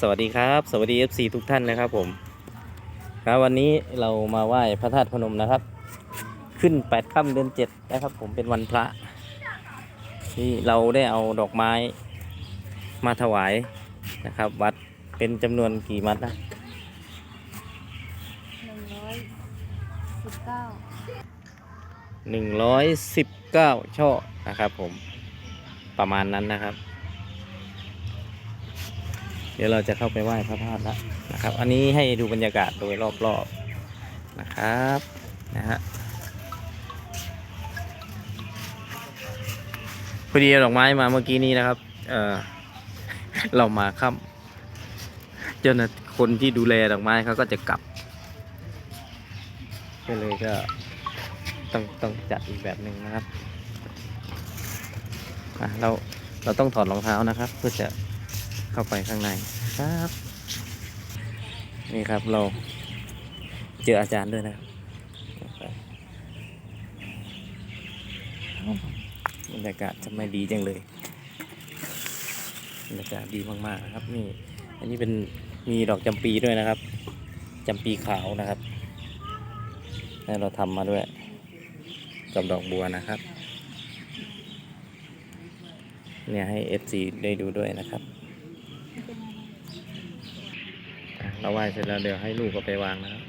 สวัสดีครับ สวัสดี FC ทุกท่านนะครับผมครับวันนี้เรามาไหว้พระธาตุพนมนะครับ ขึ้นแปดค่ำเดือนเจ็ดนะครับผมเป็นวันพระที่เราได้เอาดอกไม้มาถวายนะครับ วัดเป็นจำนวนกี่มัดนะหนึ่งร้อยสิบเก้าหนึ่งร้อยสิบเก้าช่อนะครับผมประมาณนั้นนะครับเดี๋ยวเราจะเข้าไปไหว้พระธาตุแล้วนะครับ อันนี้ให้ดูบรรยากาศโดยรอบๆนะครับนะฮะพอดีดอกไม้มาเมื่อกี้นี้นะครับ เออเรามาค่ำเจ้าหน้าคนที่ดูแลดอกไม้เขาก็จะกลับก็เลยก็ต้องต้องจัดอีกแบบหนึ่งนะครับเราเราต้องถอดรองเท้านะครับ เพื่อจะ เข้าไปข้างในครับ นี่ครับเราเจออาจารย์ด้วยนะครับบรรยากาศจะไม่ดีจังเลยบรรยากาศดีมากๆครับนี่อันนี้เป็นมีดอกจำปีด้วยนะครับจำปีขาวนะครับแล้เราทำมาด้วยกับดอกบัวนะครับ เนี่ยให้ FC ได้ดูด้วยนะครับอะ เราไหว้เสร็จแล้วเดี๋ยวให้ลูกก็ไปวางนะครับ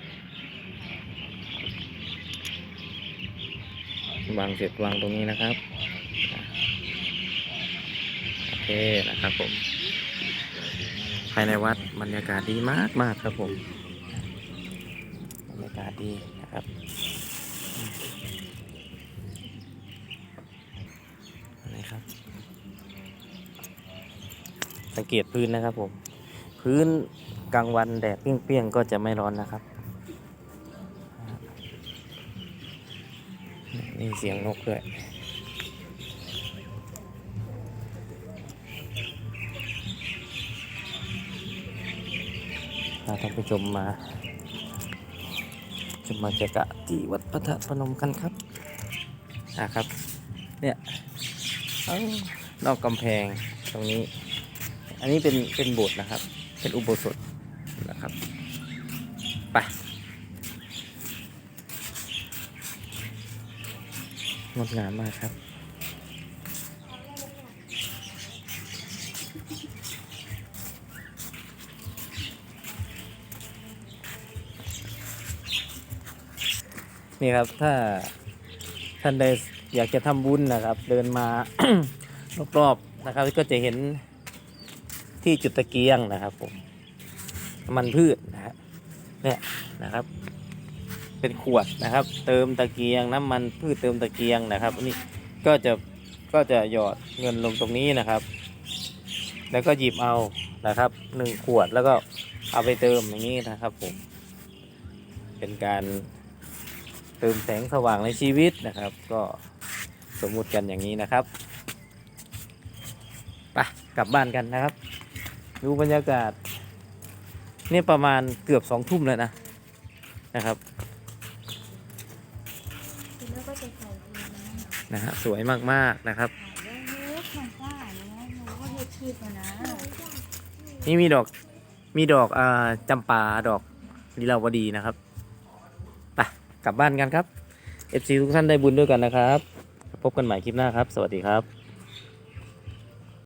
วางเสร็จวางตรงนี้นะครับ โอเคนะครับผม ภายในวัดบรรยากาศดีมากมากครับผม บรรยากาศดีนะครับนะครับ สังเกตพื้นนะครับผม พื้น กลางวันแดดเปรี้ยงๆก็จะไม่ร้อนนะครับนี่เสียงนกด้วยพาท่านผู้ชมมาชมบรรยากาศที่วัดพระธาตุพนมกันครับนะครับ เนี่ยอนอกกำแพงตรงนี้ อันนี้เป็นเป็นโบสถ์นะครับ เป็นอุโบสถ นะครับ ไปงดงามมากครับนี่ครับถ้าท่านใดอยากจะทำบุญนะครับ เดินมารอบๆนะครับ ก็จะเห็นที่จุดตะเกียงนะครับผม น้ำมันพืชนะฮะเนี่ยนะครับ เป็นขวดนะครับ เติมตะเกียงน้ำมันพืชเติมตะเกียงนะครับอันนี้ก็จะก็จะหยอดเงินลงตรงนี้นะครับ แล้วก็หยิบเอานะครับหนึ่งขวดแล้วก็เอาไปเติมอย่างนี้นะครับผมเป็นการเติมแสงสว่างในชีวิตนะครับ ก็สมมุติกันอย่างนี้นะครับไปกลับบ้านกันนะครับ ดูบรรยากาศ นี่ประมาณเกือบสองทุ่มแล้วนะนะครับนะฮะสวยมากๆนะครับ นี่มีดอกมีดอกอ่าจำปาดอกลีลาวดีนะครับไปกลับบ้านกันครับ FC ทุกท่านได้บุญด้วยกันนะครับ พบกันใหม่คลิปหน้าครับ สวัสดีครับ